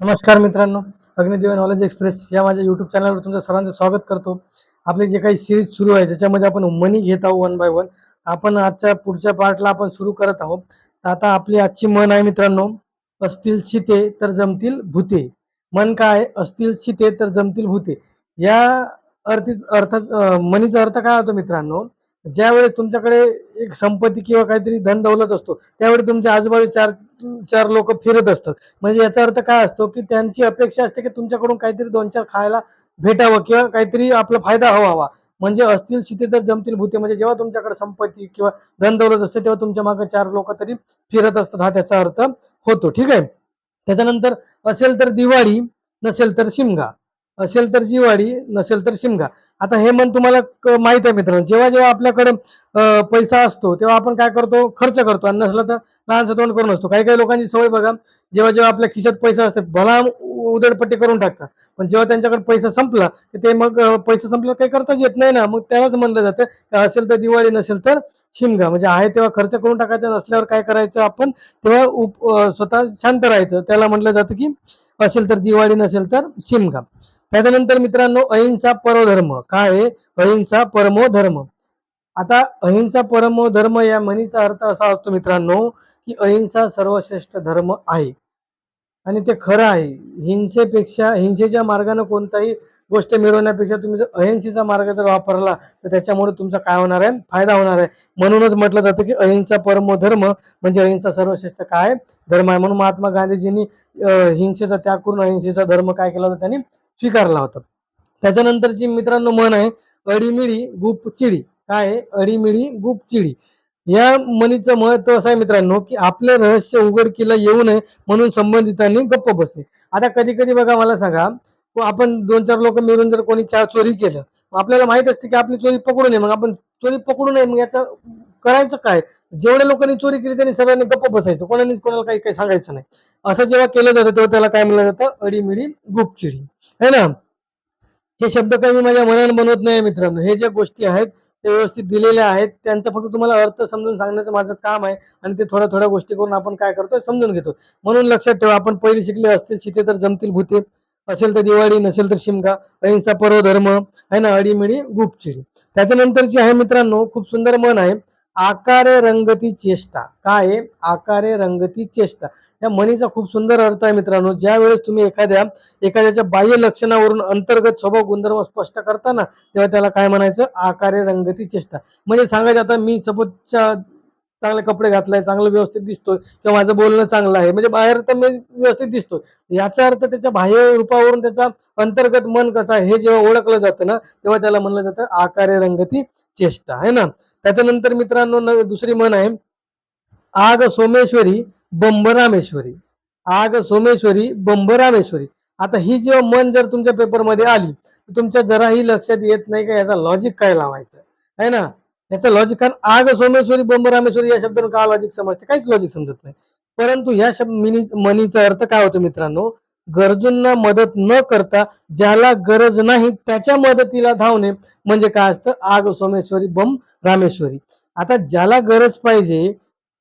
नमस्कार मित्रांनो Agnidev knowledge express या माझ्या युट्यूब चॅनलवर तुमचं सर्वांचं स्वागत करतो. आपले जे काही सिरीज सुरू आहे ज्याच्यामध्ये आपण मनी घेत आहोत वन बाय वन आपण आजच्या पुढच्या पार्टला आपण सुरू करत आहोत. तर आता आपली आजची मन आहे मित्रांनो असतील शिते तर जमतील भूते. मन काय आहे? असतील शिते तर जमतील भूते. या अर्थीच अर्थ मनीचा अर्थ काय होतो मित्रांनो? ज्यावेळेस तुमच्याकडे एक संपत्ती किंवा काहीतरी धन दौलत असतो त्यावेळी तुमच्या आजूबाजू चार चार लोक फिरत असतात. म्हणजे याचा अर्थ काय असतो की त्यांची अपेक्षा असते की तुमच्याकडून काहीतरी दोन चार खायला भेटावं किंवा काहीतरी आपला फायदा हवा म्हणजे असतील शिते तर जमतील भूते. म्हणजे जेव्हा तुमच्याकडे संपत्ती किंवा धन दौलत असते तेव्हा तुमच्या मागे चार लोक तरी फिरत असतात. हा त्याचा अर्थ होतो. ठीक आहे? त्याच्यानंतर असेल तर दिवाळी नसेल तर शिमगा. असेल तर जिवाळी नसेल तर शिमगा. आता हे मन तुम्हाला क- माहीत आहे मित्रांनो जेव्हा जेव्हा आपल्याकडे पैसा असतो तेव्हा आपण काय करतो? खर्च करतो. आणि नसलं तर लहानसं तोंड करून असतो काही काही लोकांची सवय बघा जेव्हा जेव्हा आपल्या खिशात पैसा असते भला उदडपट्टी करून टाकतात. पण जेव्हा त्यांच्याकडे पैसा संपला की ते मग पैसा संपला काही करताच येत नाही ना. मग त्यालाच म्हणलं जातं असेल तर दिवाळी नसेल तर शिमगा. म्हणजे आहे तेव्हा खर्च करून टाकायचा नसल्यावर काय करायचं आपण? तेव्हा उप स्वतः शांत राहायचं. त्याला म्हटलं जातं की असेल तर दिवाळी नसेल तर शिमगा. त्याच्यानंतर मित्रांनो अहिंसा परोधर्म. काय आहे? अहिंसा परमो धर्म आता अहिंसा परमो धर्म या म्हणीचा अर्थ असा असतो मित्रांनो की अहिंसा सर्वश्रेष्ठ धर्म आहे. आणि ते खरं आहे. हिंसेपेक्षा हिंसेच्या मार्गाने कोणताही गोष्ट मिळवण्यापेक्षा तुम्ही जर अहिंसेचा मार्ग जर वापरला तर त्याच्यामुळे तुमचा काय होणार आहे? फायदा होणार आहे. म्हणूनच म्हटलं जातं की अहिंसा परमो धर्म म्हणजे अहिंसा सर्वश्रेष्ठ काय? धर्म आहे. म्हणून महात्मा गांधीजींनी हिंसेचा त्याग करून अहिंसेचा धर्म काय केला होता त्यांनी? स्वीकारला होता. त्याच्यानंतरची मित्रांनो म्हण आहे अडीमिळी गुप चिडी. काय आहे? अडीमिळी गुप चिडी. या म्हणीचं महत्त्व असं आहे मित्रांनो की आपले रहस्य उघडकीला येऊ नये म्हणून संबंधितांनी गप्प बसणे. आता कधी कधी बघा मला सांगा आपण दोन चार लोक मिळून जर कोणी चार चोरी केलं आपल्याला माहीत असते की आपली चोरी पकडू नये. मग आपण चोरी पकडू नये मग याचं करायचं काय? जेवढ्या लोकांनी चोरी केली त्यांनी सगळ्यांनी गप्प बसायचं. कोणानेच कोणाला काही काही सांगायचं नाही. असं जेव्हा केलं जातं तेव्हा त्याला काय म्हणलं जातं? अडीमिडी गुपचिडी. है ना? हे शब्द काही मी माझ्या मनाने बनवत नाही मित्रांनो. हे ज्या गोष्टी आहेत ते व्यवस्थित दिलेल्या आहेत. त्यांचा फक्त तुम्हाला अर्थ समजून सांगण्याचं माझं काम आहे. आणि ते थोड्या थोड्या गोष्टी करून आपण काय करतोय समजून घेतो. म्हणून लक्षात ठेवा आपण पहिले शिकले असतील शिते तर जमतील भूते. असेल तर दिवाळी नसेल तर शिमगा. अहिंसा पर्व धर्म आहे ना? अडीमिडी गुपचिडी. त्याच्यानंतरची आहे मित्रांनो खूप सुंदर मन आहे. आकारे रंगती चेष्टा. काय आहे? आकारे रंगती चेष्टा. या म्हणीचा खूप सुंदर अर्थ आहे मित्रांनो. ज्या वेळेस तुम्ही एखाद्या एखाद्याच्या बाह्य लक्षणावरून अंतर्गत स्वभाव गुणधर्म स्पष्ट करताना तेव्हा त्याला काय म्हणायचं? आकारे रंगती चेष्टा. म्हणजे सांगायचं आता मी सपोजच्या चांगले कपडे घातलाय चांगलं व्यवस्थित दिसतोय किंवा माझं बोलणं चांगलं आहे. म्हणजे बाहेर तर मी व्यवस्थित दिसतोय. याचा अर्थ त्याच्या बाह्य रूपावरून त्याचा अंतर्गत मन कसं आहे हे जेव्हा ओळखलं जातं ना तेव्हा त्याला म्हणलं जातं आकारे रंगती चेष्टा आहे ना? त्याच्यानंतर मित्रांनो दुसरी म्हण आहे आग सोमेश्वरी बंबरामेश्वरी. आग सोमेश्वरी बंबरामेश्वरी. आता ही जेव्हा मन जर तुमच्या पेपरमध्ये आली तर तुमच्या जराही लक्षात येत नाही का याचा लॉजिक काय लावायचं? आहे ना? याचं लॉजिक कारण आग सोमेश्वरी बंब रामेश्वरी या शब्दानं का लॉजिक समजते? काहीच लॉजिक समजत नाही. परंतु ह्या शब्द मिनी मनीचा अर्थ काय होतो मित्रांनो? गरजूंना मदत न करता ज्याला गरज नाही त्याच्या मदतीला धावणे म्हणजे काय असतं? आग सोमेश्वरी बम रामेश्वरी. आता ज्याला गरज पाहिजे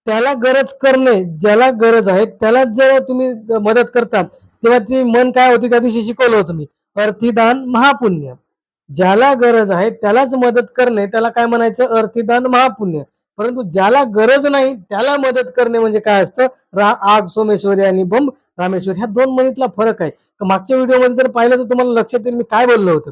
त्याला गरज करणे ज्याला गरज आहे त्याला जेव्हा तुम्ही मदत करता तेव्हा ती मन काय होती? त्या दिवशी शिकवलं होतं मी. अर्थिदान महापुण्य. ज्याला गरज आहे त्यालाच मदत करणे त्याला काय म्हणायचं? अर्थिदान महापुण्य. परंतु ज्याला गरज नाही त्याला मदत करणे म्हणजे काय असतं? रा आग सोमेश्वरी आणि बंब. रामेश्वरी ह्या दोन मनीतला फरक आहे. मागच्या व्हिडिओमध्ये जर पाहिलं तर तुम्हाला लक्षात येईल मी काय बोललो होतो.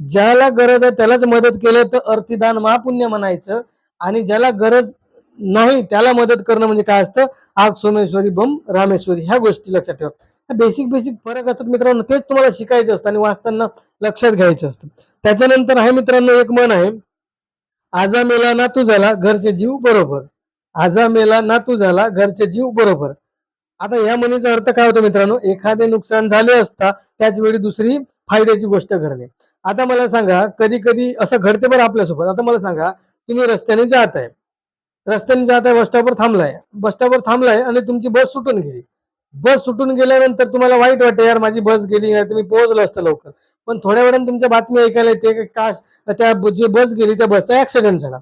ज्याला गरज आहे त्यालाच मदत केलं तर अर्थिदान महापुण्य म्हणायचं. आणि ज्याला गरज नाही त्याला मदत करणं म्हणजे काय असतं? आग सोमेश्वरी बम रामेश्वरी ह्या गोष्टी लक्षात ठेवा. बेसिक बेसिक फरक असतात मित्रांनो तेच तुम्हाला शिकायचं असतं आणि वाचताना लक्षात घ्यायचं असतं. त्याच्यानंतर आहे मित्रांनो एक मन आहे आजा मेला ना तू झाला घरचे जीव बरोबर. आजा मेला ना तू झाला घरचे जीव बरोबर. आता या म्हणीचा अर्थ काय होतो मित्रांनो एखादे नुकसान झाले असता त्याच वेळी दुसरी फायद्याची गोष्ट घडणे. आता मला सांगा कधी कधी असं घडते बरं आपल्यासोबत. आता मला सांगा तुम्ही रस्त्याने जात आहे रस्त्याने जात आहे बस स्टॉपवर थांबलाय. बस स्टॉपवर थांबलाय आणि तुमची बस सुटून गेली. बस सुटून गेल्यानंतर तुम्हाला वाईट वाटतं यार माझी बस गेली नाही तुम्ही पोहोचलं असतं लवकर. पण थोड्या वेळाने तुमच्या बातमी ऐकायला येते की काश त्या जी बस गेली त्या बसचा ऍक्सिडेंट झाला.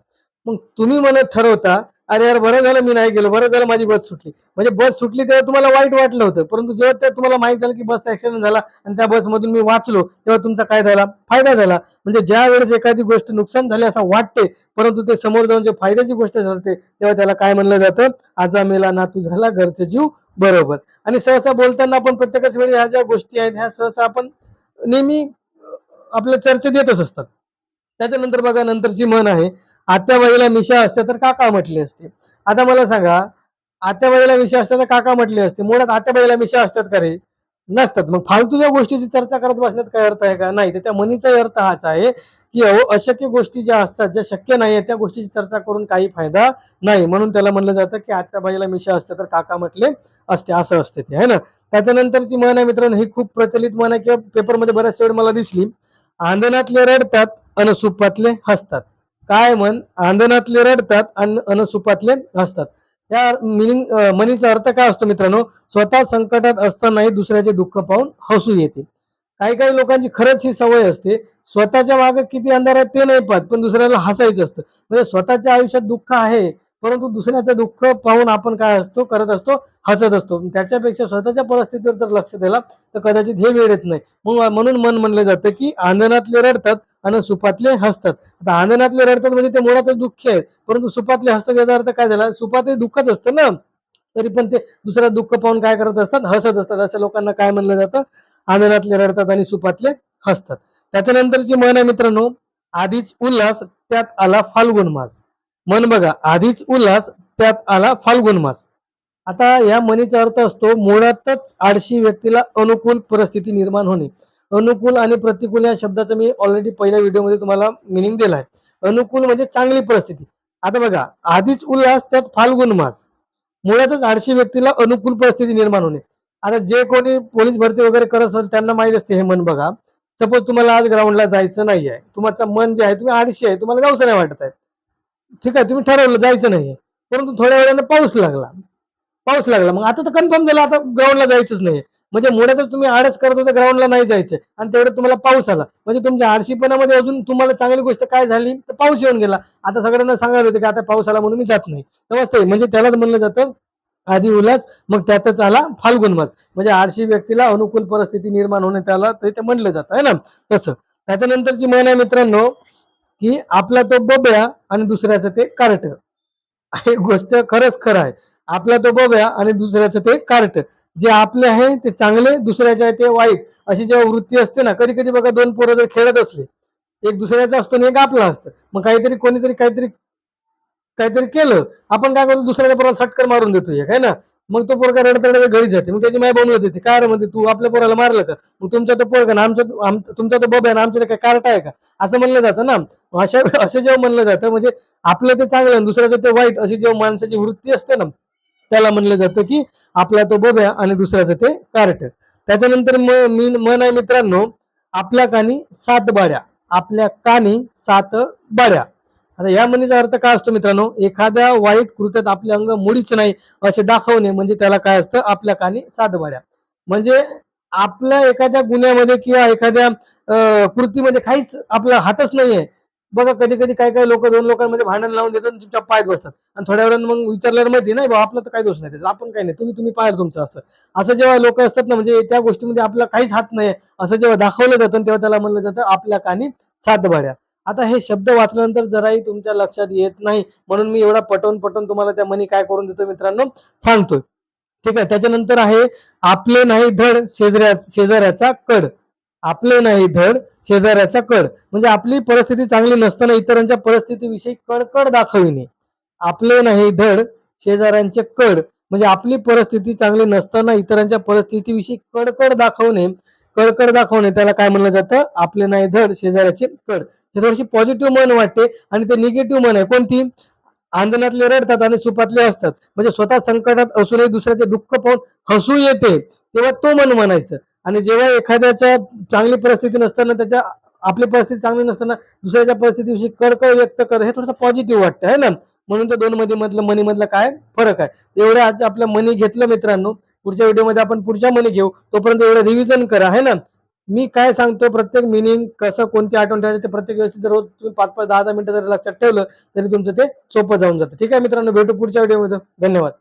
मग तुम्ही म्हणत ठरवता अरे यार बरं झालं मी नाही गेलो बरं झालं माझी बस सुटली. म्हणजे बस सुटली तेव्हा तुम्हाला वाईट वाटलं होतं परंतु जेव्हा त्या तुम्हाला माहीत झालं की बस ऍक्सिडेंट झाला आणि त्या बसमधून मी वाचलो तेव्हा तुमचा काय झाला? फायदा झाला. म्हणजे ज्या वेळेस एखादी गोष्ट नुकसान झाली असं वाटते परंतु ते समोर जाऊन जे फायद्याची गोष्ट ठरते तेव्हा त्याला काय म्हणलं जातं? आजा मेला ना तू झाला घरचे जीव बरोबर. आणि सहसा बोलताना आपण प्रत्येकाच वेळी ह्या ज्या गोष्टी आहेत ह्या सहसा आपण नेहमी आपल्या चर्चेत येतच असतात. त्याच्यानंतर बघा नंतरची म्हण आहे आत्याबाईला मिशा असते तर काका म्हटले असते. आता मला सांगा आत्याबाईला मिशा असते तर काका म्हटले असते. मुळात आत्याबाईला मिशा असतात का रे? नसतात. मग फालतूच्या गोष्टीची चर्चा करत बसण्यात काय अर्थ आहे का? नाही तर त्या म्हणीचा अर्थ हाच आहे की अहो अशक्य गोष्टी ज्या असतात ज्या शक्य नाही त्या गोष्टीची चर्चा करून काही फायदा नाही. म्हणून त्याला म्हणलं जातं की आत्याबाईला मिशा असते तर काका म्हटले असते असं असते ते. है ना? त्याच्यानंतरची म्हण आहे मित्रांनो ही खूप प्रचलित म्हण आहे किंवा पेपरमध्ये बऱ्याच वेळ मला दिसली. आंदनातले रडतात अनसुपातले हसतात. काय म्हण? आंदनातले रडतात अन अनसुपातले हसतात. या मिनिंग मनीचा अर्थ काय असतो मित्रांनो? स्वतः संकटात असतानाही दुसऱ्याचे दुःख पाहून हसू येते. काही काही लोकांची खरंच ही सवय असते स्वतःच्या मागे किती अंधार आहे ते नाही पाहत पण दुसऱ्याला हसायचं असतं. म्हणजे स्वतःच्या आयुष्यात दुःख आहे परंतु दुसऱ्याचं दुःख पाहून आपण काय असतो करत असतो हसत असतो. त्याच्यापेक्षा स्वतःच्या परिस्थितीवर जर लक्ष दिला तर कदाचित हे वेळ येत नाही. मग म्हणून मन म्हणलं जातं की आंदणातले रडतात आणि सुपातले हसतात. आता आंदनातले रडतात म्हणजे ते मुळातच दुःखी आहेत परंतु सुपातले हसतात याचा अर्थ काय झाला? सुपात हे दुःखच असतं ना. तरी पण ते दुसऱ्या दुःख पाहून काय करत असतात? हसत असतात. अशा लोकांना काय म्हणलं जातं? आंदनातले रडतात आणि सुपातले हसतात. त्याच्यानंतरची म्हण आहे मित्रांनो आधीच उल्हास त्यात आला फाल्गुन मास. मन बघा आधीच उल्हास त्यात आला फाल्गुन मास. आता या म्हणीचा अर्थ असतो मुळातच आळशी व्यक्तीला अनुकूल परिस्थिती निर्माण होणे. अनुकूल आणि प्रतिकूल या शब्दाचा मी ऑलरेडी पहिल्या व्हिडिओमध्ये तुम्हाला मिनिंग दिला आहे अनुकूल म्हणजे चांगली परिस्थिती. आता बघा आधीच उल्हास त्यात फाल्गुन मास. मुळातच आळशी व्यक्तीला अनुकूल परिस्थिती निर्माण होणे. आता जे कोणी पोलीस भरती वगैरे करत असेल त्यांना माहीत असते हे मन बघा. सपोज तुम्हाला आज ग्राउंडला जायचं नाही आहे तुमचं मन जे आहे तुम्ही आडशी आहे तुम्हाला जाऊचं नाही वाटत आहे. ठीक आहे तुम्ही ठरवलं जायचं नाहीये. परंतु थोड्या वेळानं पाऊस लागला. पाऊस लागला. मग आता तर कन्फर्म झालं आता ग्राउंडला जायचंच नाही म्हणजे मुळातच तुम्ही आळस करत होता ग्राउंडला नाही जायचं. आणि तेवढं तुम्हाला पाऊस आला. म्हणजे तुमच्या आळशीपणामध्ये अजून तुम्हाला चांगली गोष्ट काय झाली? तर पाऊस येऊन गेला. आता सगळ्यांना सांगायला होते की आता पाऊस आला म्हणून मी जात नाही. समजतंय? म्हणजे त्यालाच म्हणलं जातं आधी उल्हास मग त्यातच आला फाल्गुन मास म्हणजे आळशी व्यक्तीला अनुकूल परिस्थिती निर्माण होणे त्याला ते ते म्हणलं जातं आहे ना? तसं. त्याच्यानंतरची म्हण आहे मित्रांनो की आपला तो बब्या आणि दुसऱ्याचं ते कार्ट. हे गोष्ट खरंच खरं आहे. आपला तो बब्या आणि दुसऱ्याचं ते कार्ट. जे आपले आहे ते चांगले दुसऱ्याचे आहे ते वाईट. अशी जेव्हा वृत्ती असते ना कधी कधी बघा दोन पोरं जर खेळत असले एक दुसऱ्याचा असतो आणि एक आपला असतं. मग काहीतरी कोणीतरी काहीतरी काहीतरी केलं आपण काय करतो दुसऱ्याच्या पोराला सटकर मारून देतो काय ना? मग तो पोरका रडत रडत घरी जाते मग त्याची माय बोंबलत येते. काय रे म्हणते तू आपल्या पोराला मारलं का? मग तुमचा तो पोरका ना आमचा तुमचा तो बब आहे ना आमच्या ते काय कार्ट आहे का? असं म्हणलं जातं ना. मग अशा असं जेव्हा म्हणलं जातं म्हणजे आपलं ते चांगलं आणि दुसऱ्याचं ते वाईट अशी जेव्हा माणसाची वृत्ती असते ना त्याला म्हणलं जातं की आपला तो बब्या आणि दुसऱ्याचं ते कार्ट त्याच्यानंतर म- मी मन आहे मित्रांनो आपल्या कानी सात बाड्या आपल्या कानी सात बाड्या आता या म्हणीचा अर्थ काय असतो मित्रांनो? एखाद्या वाईट कृत्यात आपले अंग मुळीच नाही असे दाखवणे म्हणजे त्याला काय असतं? आपल्या कानी साधवाड्या म्हणजे आपल्या एखाद्या गुन्ह्यामध्ये किंवा एखाद्या कृतीमध्ये काहीच आपला हातच नाहीये. बघा कधी कधी काही काही लोक दोन लोकांमध्ये भांडण लावून देतात आणि पायात बसतात. आणि थोड्या वेळानं मग विचारल्यावर माहिती नाही बाबा आपला तर काही दोष नाही त्याचा. आपण काही नाही. तुम्ही तुम्ही पाहिलं तुमचं असं. असं जेव्हा लोक असतात ना म्हणजे त्या गोष्टीमध्ये आपला काहीच हात नाही. असं जेव्हा दाखवलं जातं तेव्हा त्याला म्हणलं जातं आपल्या कानी सात भाड्या आता हे शब्द वाचल्यानंतर जराही तुमच्या लक्षात येत नाही म्हणून मी एवढा पटवून पटवून तुम्हाला त्या मनी काय करून देतो मित्रांनो सांगतोय. ठीक आहे त्याच्यानंतर आहे आपले नाही धड शेजऱ्या शेजाऱ्याचा कड. आपले नाही धड शेजाऱ्याचा कड. म्हणजे आपली परिस्थिती चांगली नसताना इतरांच्या परिस्थितीविषयी कडकड दाखविणे. आपले नाही धड शेजाऱ्यांचे कड. म्हणजे आपली परिस्थिती चांगली नसताना इतरांच्या परिस्थितीविषयी कडकड दाखवणे. कडकड दाखवणे त्याला काय म्हणलं जातं? आपले नाही धड शेजाऱ्याचे कड. हे थोडीशी पॉझिटिव्ह मन वाटते आणि ते निगेटिव्ह मन आहे. कोणती? आंदनातले रडतात आणि सुपातले असतात. म्हणजे स्वतः संकटात असूनही दुसऱ्याचे दुःख पाहून हसू येते तेव्हा तो मन म्हणायचं. आणि जेव्हा एखाद्याच्या चांगली परिस्थिती नसताना त्याच्या आपली परिस्थिती चांगली नसताना दुसऱ्याच्या परिस्थितीविषयी कळकळ व्यक्त कर हे थोडंसं पॉझिटिव्ह वाटतं आहे ना? म्हणून तर दोन मध्ये मधलं मनी मधलं काय फरक आहे? एवढं आज आपलं मनी घेतलं मित्रांनो पुढच्या व्हिडिओमध्ये आपण पुढच्या मनी घेऊ. तोपर्यंत एवढं रिव्हिजन करा है ना? मी काय सांगतो प्रत्येक मिनिंग कसं कोणती आठवण ठेवायचं ते प्रत्येक व्यवस्थित जर रोज तुम्ही पाच पाच दहा दहा मिनिटं जर लक्षात ठेवलं तरी तुमचं ते सोपं जाऊन जातं. ठीक आहे मित्रांनो भेटू पुढच्या व्हिडिओमध्ये धन्यवाद.